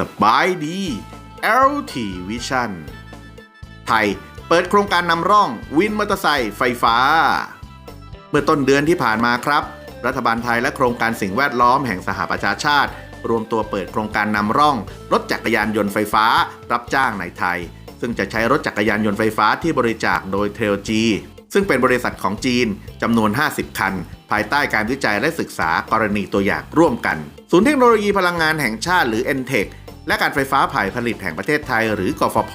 สบายดี LT Vision ไทยเปิดโครงการนำร่องวินมอเตอร์ไซค์ไฟฟ้า เมื่อต้นเดือนที่ผ่านมาครับ รัฐบาลไทยและโครงการสิ่งแวดล้อมแห่งสหประชาชาติ รวมตัวเปิดโครงการนำร่อง รถจักรยานยนต์ไฟฟ้า รับจ้างในไทย ซึ่งจะใช้รถจักรยานยนต์ไฟฟ้าที่บริจาคโดยเทลจีซึ่งเป็นบริษัทของจีนจำนวน 50 คัน ภายใต้การวิจัยและศึกษากรณีตัวอย่างร่วมกัน ศูนย์เทคโนโลยีพลังงานแห่งชาติหรือ n t e c h และการไฟฟ้าผ่ายผลิตแห่งประเทศไทย หรือกฟผ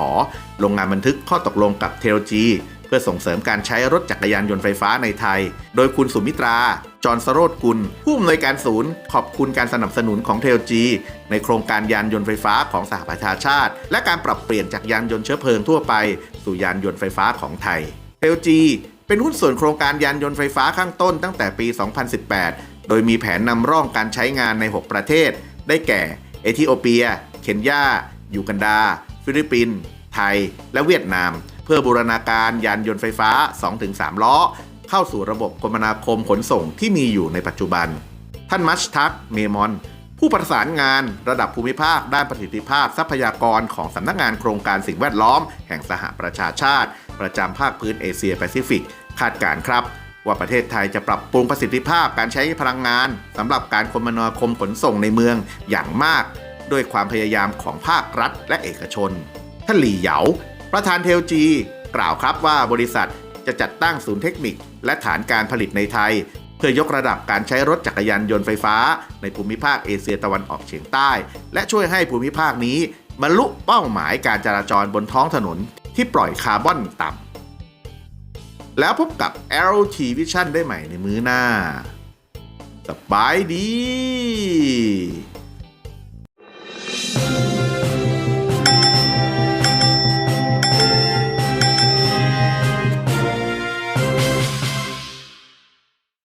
ลงงานบันทึกข้อตกลงกับเทลจีเพื่อส่งเสริมการใช้รถจักรยานยนต์ไฟฟ้าในไทย โดยคุณสุมิตราจอร์นสโรดกุล ผู้อำนวยการศูนย์ ขอบคุณการสนับสนุนของเทลจีในโครงการยานยนต์ไฟฟ้าของสหประชาชาติ และการปรับเปลี่ยนจากยานยนต์เชื้อเพลิงทั่วไป สู่ยานยนต์ไฟฟ้าของไทย เทลจีเป็นหุ้นส่วนโครงการยานยนต์ไฟฟ้าข้างต้นตั้งแต่ปี 2018 โดยมีแผนนำร่องการใช้งานใน 6 ประเทศ ได้แก่ เอธิโอเปีย เคนยายูกันดา ฟิลิปปินส์ไทย และเวียดนาม เพื่อบูรณาการยานยนต์ไฟฟ้า 2-3 ล้อ เข้าสู่ระบบคมนาคมขนส่งที่มีอยู่ในปัจจุบัน ท่านมัชทักเมมอน ผู้ประสานงานระดับภูมิภาค ด้านประสิทธิภาพทรัพยากรของสำนักงานโครงการสิ่งแวดล้อม แห่งสหประชาชาติ ประจำภาคพื้นเอเชียแปซิฟิกคาดการ์ครับว่าประเทศไทยจะปรับปรุงประสิทธิภาพการใช้พลังงานสำหรับการคมนาคมขนส่งในเมืองอย่างมาก ด้วยความพยายามของภาครัฐและเอกชน ท่านหลี่เหยา ประธานเทลจี กล่าวครับว่าบริษัทจะจัดตั้งศูนย์เทคนิค และฐานการผลิตในไทย เพื่อยกระดับการใช้รถจักรยานยนต์ไฟฟ้า ในภูมิภาคเอเชียตะวันออกเฉียงใต้ และช่วยให้ภูมิภาคนี้บรรลุเป้าหมายการจราจรบนท้องถนนที่ปล่อยคาร์บอนต่ำแล้วพบกับ LT Vision ได้ใหม่ในมื้อหน้าสบายดี